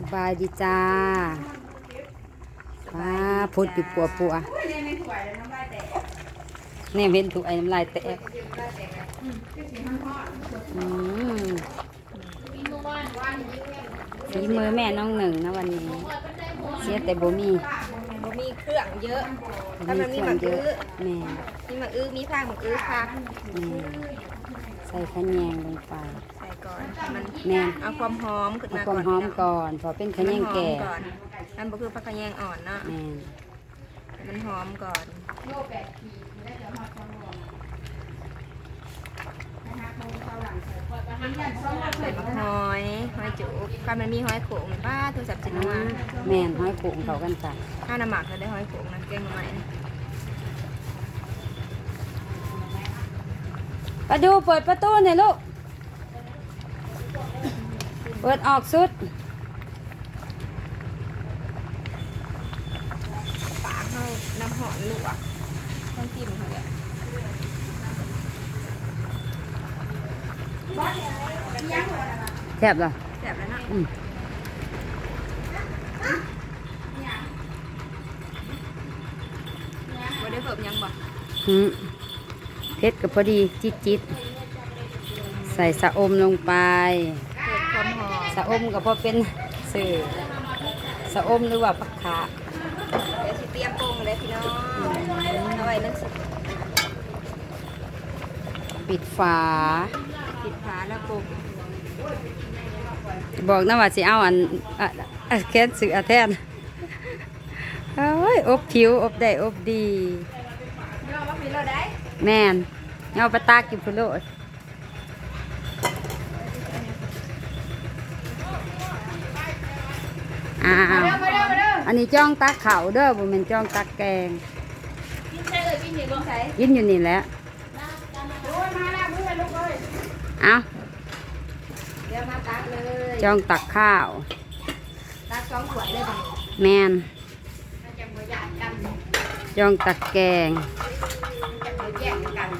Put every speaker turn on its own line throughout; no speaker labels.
สบายดีจ้าว้าพุดอยู่ปัวปัวเนี่ยเว้นถูกไอ้น้ำลายแตกอืมฝีมือแม่น้องหนึ่งนะวันนี้ เสียแต่บ่มี
บ่มีเครื่องเยอะ
บ่
ถ้ามันมี
เค
หมั
รื่อกงเย
อื้
อะ
อ
แม่
มีหมักอื้อมีผักหมักอื้อผัก
แม่ ใส่ขะแยงลงไป
ใส่ก่อนให้มัน
แม่
เอาความหอมขึ้น
เอา
มา
ความหอมก่อนพอเป็นขะแยงแก่
ให้มันหอมก่อนนั่นบ่คือผักขะแยงอ่อนเนาะ
แม่
ให้มันหอมก่อนใส่มะหอยหอยจุกถ้ามันมีหอยโขงป้าโทรศัพท์จิน
อ่า
มา
แม่นห้อยโขงเขากันจ้ะ
ข้าวน้ำหมักก็ได้หอยโขงนะแกงหน่อไม้นะ
ประดูเปิดประตูหน่อยลูก เปิดออกสุด
ปลาเข้าน้ำหอมลวกต้องจิ้มเขาเลย
แทบเหรอ
แซ่บแล้วเนาะ
อืม
บ่ได้เพิ่มหยังบ่
หืม เพชรก็พอดีจิตจิตใส่สะอมลงไป
เพิ่มความหอม
สะอมก็พอเป็นสื่อสะอมหรือว่าปักขา
เดี๋ยวสิเตรียมปรุงเลยพี่น้องเอาไว้นั่นสิ
ปิดฝา
ปิดฝาแล้วปรุง
บอกนะว่าสิเอาอันอะอะแค่สื่ออะแทนเอ้ยอบผิวอบได้อบดี
ย่อว่าพี่เราได้
แม่นเอาไปตากกินพุโลดอ้าวอันนี้จ้องตักเขาวเด้อบ่แม่นจ้องตักแกง
กินใส่เอ้ยกินนี่บ่ใส่
กินอยู่นี่แหละ
เอาเดี๋ยวมาตักเลย
จ้องตักข้าว
ตักสองขวดเลยบ่
แมน
มันจะบ่ยากกัน
จ้องตักแกง
จะบ่แย่งกัน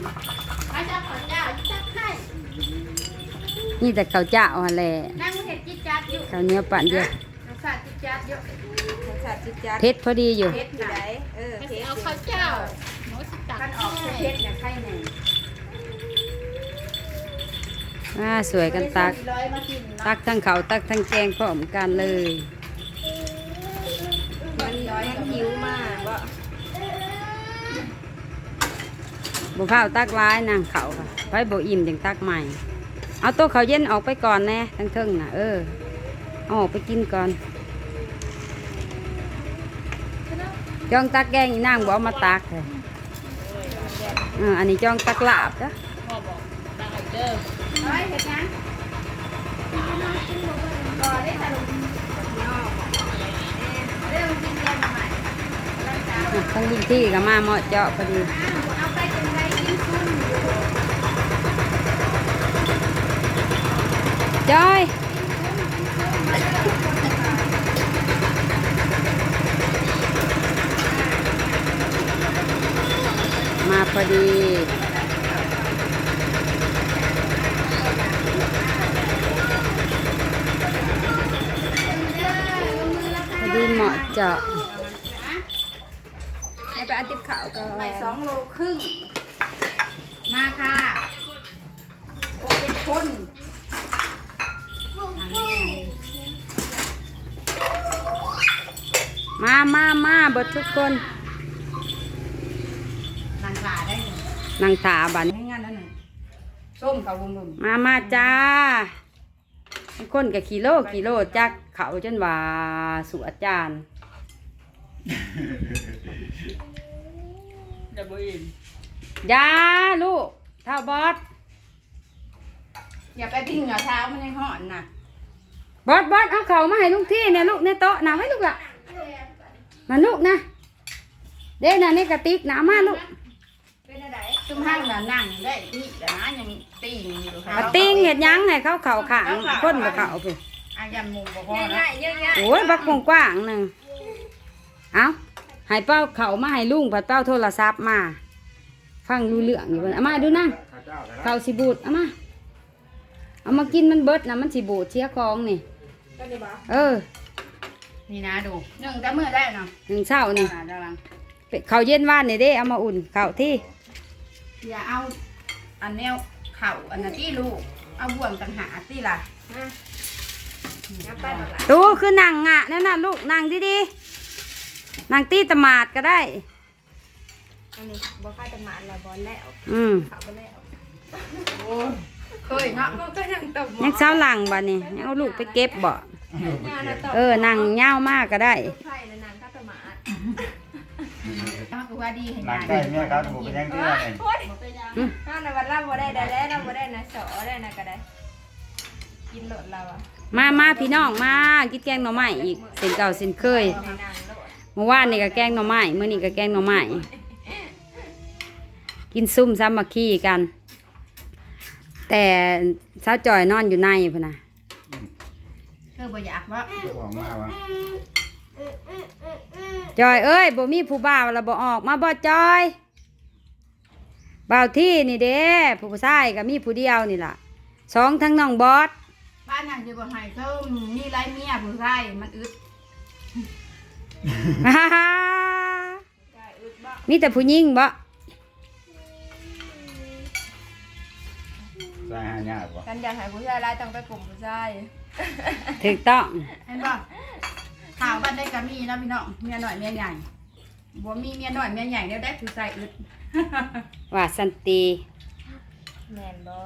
มาจับขอเจ้าจับให้
นี่แต่ข้าวเจ้าหั่นแหละ
นั่งเห็ดจิตจัดอยู่
ข้าวเหนียวปั่นเดียว
น้ำสาดจิตจัดอยู่น้ำสาดจิตจัด
เผ็ดพอดีอยู่
เผ็ดอยู่ไหนเออเผ็ด
เอาข้าวเจ้าหนูสิตัก
กันออกเผ็ดเนี่ยไข่แน่
อ่าสวยกันตัก
ร้อยมากิน
ตักทั้งเขาวตักทั้งแกงพร้อมกันเลย
มันร้อยมันหิวมากว่า
บุพร้าวตักร้ายนางเขาค่ะไว้บอิ่มจังตักใหม่ เอาโต๊ะเขาวเย็นออกไปก่อนแน่ทั้งเทิงน่ะเออเอาออกไปกินก่อนจ้องตักแกงอีนางบอกเอามาตักเลยเอออันนี้จ้องตักลาบจ้ะ
พ่อบอกตักให้เด้อ
ร้อยเห็ดยังก่อนได้ตะลุงเรื่องกินแกงใหม่
อะทั้งบินที่ก็มาเหมาะเจาะพอดี
เอาไปจนได้กินซุ่มอยู่
จอย มาพอดีพอดีเหมาะเจาะ
ไปอันติบขาวก่อน
ไปสองโลครึ่ง มาค่ะโอเป็นคน
มามามาเบดทุกคน
นางขาได้
นั่งถาบัน
ไม่งั้นแล้วหนึ่งส้มกับบุ้มบุ้ม
มามาจ้าทุกคนกับกิโลกิโลจักเขาจนว่าสุอาจารย์
จะบุ้ม
ยาลูกเท่าบอส
อย่าไปปิ้งเหงาเช้ามันยังห่อนน่ะ
บอสบอสเอาเขามาให้ลูกที่เนี่ยลูกในโต๊ะนะไว้ลูกละ มาลูกนะ เด้น่ะในกระติกนะมาลูก
เป็นอะไร
ซุ่มห้างน่ะนั่งได้นี่แต่นะยังตีอยู่ค่ะ
มาติ้งเห็ดหยังให้เขาเข่าขางคนกับเขาไป
อายันมุมบ่พอนะ
ง่ายๆเยอะแยะ
โอ้ยบักกว้างๆหนึ่งเอาให้เป้าเขามาให้ลุงผัดเป้าโทรศัพท์มา ฟังรู้เรื่องอยู่บนเอามาดูนั่งเขาสิบูดเอามาเอามากินมันเบิดนะมันสิบูดเชียของนี่
ก็ได้บอก
เออ
นี่นะดูหนึ่งแต่มือได้เนาะ
หนึ่งเช้านี่
อ่าระวัง
ไปข้าวเย็นว่านนี่เด้เอามาอุ่นข้าวที่
อย่าเอาอันแนวเข่าอันนั้นที่ลูกเอาบ่วงต่างหากที่ล่ะ
มานับไปหมดละ
ตู้คือนั่งอะนั่นน่ะลูกนั่งดีๆนั่งตีตะหมาดก็ได้
อันนี้บ่ค่าจะมาละบอลแล้ว
อืม
เขาไปแล้ว
เคยเนาะ
มันก็ยังตบ
ยังเช้าหลังบ่นี่ยังเอาลูกไปเก็บบ่
งานนะตบ
เออนั่งยาวมากก็ได้
ไผ่นานๆข้าจะมา
เอาคือว่าดีเห็น
หลัง
ไหม
ใกล้เมียครับผมเป็นยังเดือนเอง
โอ๊ยข้าในวันรับบ่ได้ได้แล้วรับบ่ได้นะสอได้นะก็ได้ กินโหลดเราอะ
มามาพี่น้องมากินแกงหน่อไม้อีกเส้นเก่าเส้นเคย
ในนางโหลด
เมื่อวานนี่ก็แกงหน่อไม้มื้อนี้ก็แกงหน่อไม้กินซุ่มซ้ำมาขี้กัน แต่สาวจอยนอนอยู่ในพุ่นน่ะ
คือบ่อยากว่า
เจ้าของมาวะ
จอยเอ้ยบ่มีผู้บ่าวแล้วบ่ออกมาบ่จอยบ่าวที่นี่เด้ผู้ชายก็มีผู้เดียวนี่ล่ะสองทั้งน้องบอส
บ้านอย่างจะบ่ให้เขามีไรเมียผู้ชายมันอึด
ได้อึดบ่
มีแต่ผู้หญิงบ่
ใส่หายากวะ
กันอยากให้ผู้ชายร้ายต้องไปกลุ่มผู้ชาย
ถูกต้อง
เห็นป่ะข่าวบ้านได้ก็มีนะพี่น้องเมียหน่อยเมียใหญ่บ่มีเมียหน่อยเมียใหญ่เดี๋ยวได้ผู้ชายอึด
ว่าสันติ
แม่นบ่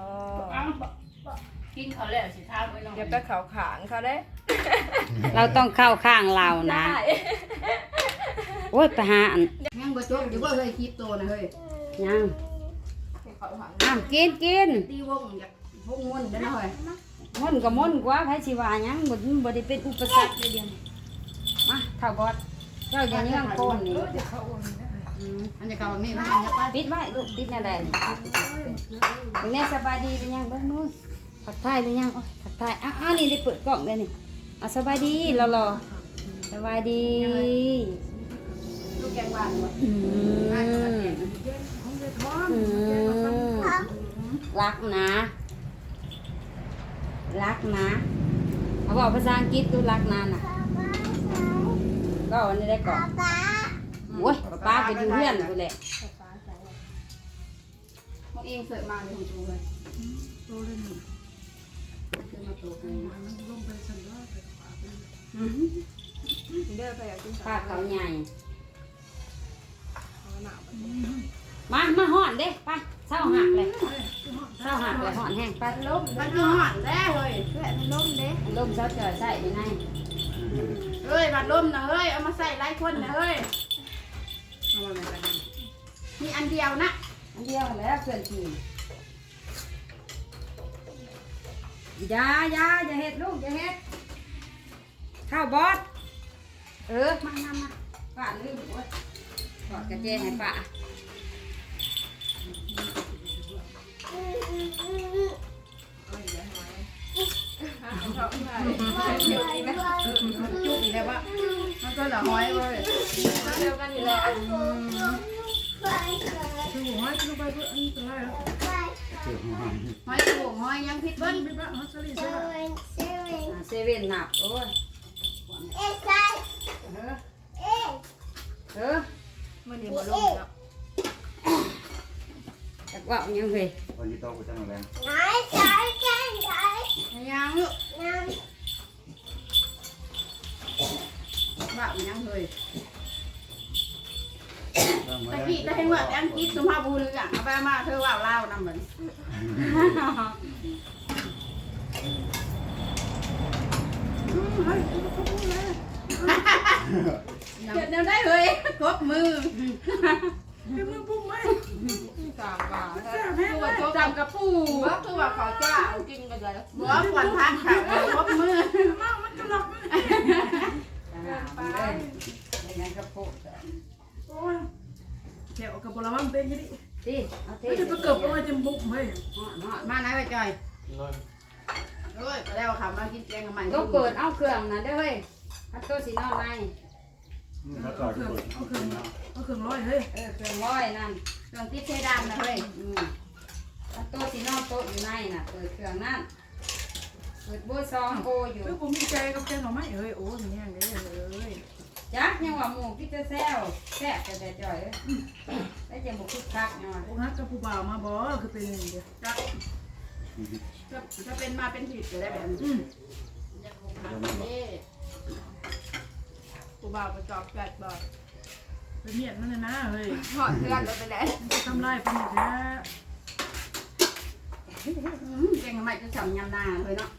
กินเขาแล้วสิท้าไว้น้อง
เดี๋ยวไปเขาขางเขาได้
เราต้องเข้าข้างเรานะ
ได้
โอ้ยไปหาอัน
ยังบ่จบอยู่บ่เฮ้ยคลิปโตนะเฮ้ย
ยัง
เขาหัง
อ้าวกินกิน
ตีวงอยากวงม่วนได้อนะเฮ้ย
ม่นก็ม่นกว่าไผสิว่าหยังบ่บ่ได้เป็นอุปสรรคเลยเดียวนี้มาเท่าบอสเจ้าอย่าเยื่องโกนนี่
อืมอันจะเก่ามีมันยังไป
ปิดไว้ลูกปิดแน่แดนเป็นแน่สบายดีเป็นยังเบิ่งนู้นทักทยเป็นยังโอ้ยทักทยอ้าวนี่ได้เปิดกล่องเลยนี่อะสบายดีรอรอสบายดี
ลูกแกงหวาน
อืมอืมรักนะ รักนะเขาบอกภาษาอังกฤษดูรักนานอะก็วันนี้ได้ก่อนโอ้ยป้าไปอยู่เพื่อนกูแหละ
พวกเองเสิร์ฟมาเลยของจูเลยโตเลยนี่คือมาโตเลย
เด้อไปอยากกิน
ป้าเขาใหญ่
เขาหนาวบ่
มา มาห่อนเด้ไปเศร้าหักเลยเศร้าหักเลยห่อนแห้งไปลม
มันคือหอนแล้วเฮ้ย
เพื่อนมันล้มเด้
ลมเศร้าจ่อยใส่ไปใน
เฮ้ยบัดลมนะเฮ้ย เอามาใส่หลายคนนะเฮ้ยเอามาแบบนี้มีอันเดียวนะ
อันเดียวแล้วเพื่อนทีมอย่าอย่าอย่าเฮ็ดลูกอย่าเฮ็ดเข้าบอสเออ มามามาป้าลืมโอ๊ยกอดกระเจให้ป้า
จุกอีกแล้ววะมันก็ละห้อยเว้ย
เดียวกันอยู่แล้ว
คือหัว
ห้อยโป่งห้อยยังพิษเบิ้ล
อ่าเซเว่นหนับโอ้ยเออเออ
มันนี่บ่ล้มแล้ว
จักว่าเอายังเฮ้ย
วันนี้โตกูจะมาแรง
ยังลูกบ้ายังเฮ้ยตะกี้ตะเฮงว่าอังกฤษสุภาพบุรุษอะเอาไปมาเธอว่าเล่านำเหมือนเกิดแนวได้เฮ้ยกบมือ
สามบาท
คือว่าจำกับปู
ว่าคือว่าเขาจ้ากินกันเลย
บัวขวัญพันค่ะกบมือ
ไปยังกระโปง
แถวกับบลามันเป็นยังไง
ดิเอาเท
ไม่จะไปเกิดอะไรจะบุกเฮ้ย
มาไหนไปจอยเฮ้ยไปแล้วค่ะมากินแกงกับมัน
ก็เปิดเอาเครื่องนะเด้เฮ้ยพัดตัวสีนอนใน
เขาต่อทุกคน
เอาเครื่องเอาเครื่องร้อยเฮ้ย
เออเครื่องร้อยนั่น
เครื่องติดเชดานนะเฮ้ย
อืมพัดตัวสีนอนโต๊ะอยู่ในน่ะเปิดเครื่องนั่นเปิดโบยซองโออยู่
คือผมมีใจกับแกหน่อไม้เฮ้ยโอ้ยเนี่ยเด้อ
จักยังว่าหมูพี่จะแซวแซ่บแต่แต่จ่อยเอ้ยแล้วจะบุกคึกคักหน่อย
พวกฮักกับผู้บ่าวมาบ่คือเป็นอย่างเดียว
จะจะจะเป็นมาเป็นผิดจะได้แบบนี้
อืม
นี่กู บ่าวไปจอบแปดบาท
เป็นเมียนนั่นน่ะนะเฮ้ย
หอดเพื่อนเราไปแล้ว
ทำไรเป็นอย่างนี้
อืมแกงใหม่จะฉ่ำยำนาเลยเนาะ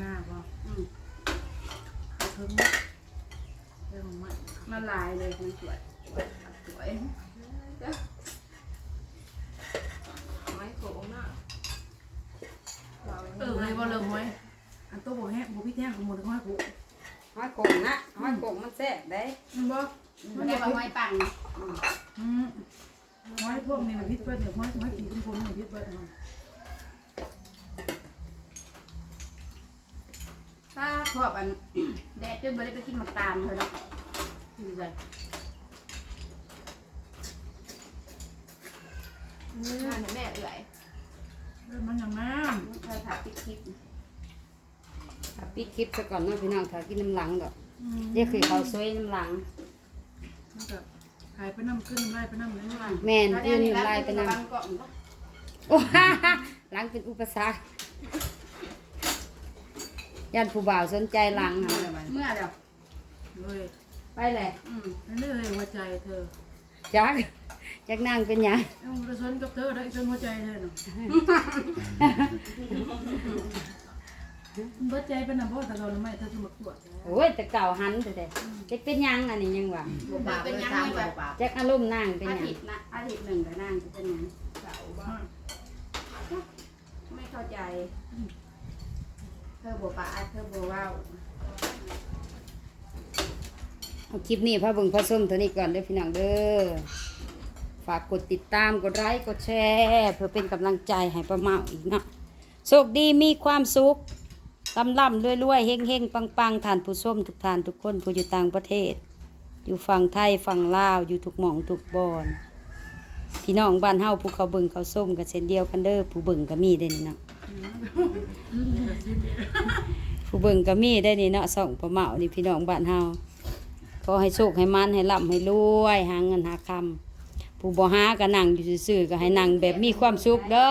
หน้าบ่
อืม
เพิ่งเรื่องใหม่
ละลายเลยมันสวยสวย
ไม่โขงน่ะเรา
เออเลยบ่เริ่มไว้อันโตบ่แห้งบ่พี่แท้งของหมดทั้งห้อยกู
หอยโขงนะหอยโขงมันแซ่บได้
มันบ่
ว่าไม้ปัง
อืมห้อยพวกนี้น่ะพิษเบิดเดี๋ยวห้อยห้อยกี่คนคนนี่พิษเบิดเนาะ
ถ้าชอบอันแดดจนไม่ได้ไปกินหมักตาลเลยเนาะดีใจ
งานแม่เอื่อย
เริ่มมันอย่างน้
เธอถ่ายคลิป
ถ้าปิดคลิปซะก่อนเนาะพี่น้องถ้ากินน้ำหลังดอกำ
อืม
เรียกคือเขาวซวยน้ำหลัง
มันก็หายไปน้ำขึ้นน้ำไล่ไปน้ำเลย
แม่น
แล้ว
ยื
เนี่ย
น
นี่
อยู่
แล้ว
ไล่ไป
เป็น
นำ
บางเกาะมันก็
โอ้ฮ่าฮ่าหลังเป็นอุปสรรคยันผู้บ่าวสนใจหลังค่ะ
เมื่อเดียว
เลย
ไปเลย
อืม
นั่นเลยหัวใจเธอ
จักจักนั่งเป็นหยัง
เอ้าเราสนกับเธอได้สนหัวใจเธอเนาะ เบิดใจเป็นน้ำพ่อแต่เราไม่เธอสมัครตรวจ
โอ้ยแต่เก่าหันแต่แต่จะเป็นหยังอันนี้ยังว่า
บุบาเป็นยังไงแบบ
จักอารมณ์นั่งเป็น
อา
หยัง
ทิตย์นะอาทิตย์หนึ่งก็นั่งจะเป็นยัง
เสาบ้า
ไม่เข้าใจ เธอบอกปาเธอบอกว่า
เอาคลิปนี้พระเบิ่งพระส้มเท่านี้ก่อนเด้อพี่น้องเด้อฝากกดติดตามกดไลค์กดแชร์ เพื่อเป็นกำลังใจให้ป้าเมาอีกเนาะโชคดีมีความสุข ลำล่ำรวยรวยเฮงเฮงปังปังทานผู้ชมทุกทานทุกคนผู้อยู่ต่างประเทศ อยู่ฝั่งไทยฝั่งลาวอยู่ทุกหม่องทุกบอนพี่น้องบ้านเฮาผู้เขาเบิ่งเขาส้มกันเช่นเดียวกันเด้อผู้เบิ่งก็มีได้นี่เนาะผู้เบิ่งก็มีได้นี่เนาะส่องประเมานี่พี่น้องบ้านเฮาขอให้โชคให้มันให้ร่ำให้รวยหาเงินหาคำผู้บ่หาก็นั่งอยู่ซื่อๆก็ให้นั่งแบบมีความสุขเด้อ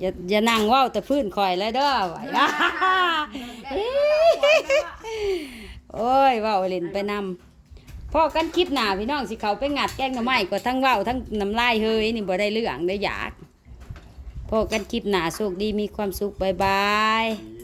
อย่าอย่านั่งเว้าแต่พื้นคอยเลยเด้อว่าโอ้ยเว้าเล่นไปนำพ่อกันคลิปหน้าพี่น้องสิเขาไปงัดแกงหน้ำไม้ก็ทั้งเว้าทั้งน้ำลายเฮยนี่บ่ได้เรื่องได้อยากพ่อกันคลิปหน้าโชคดีมีความสุขบายบาย
อืม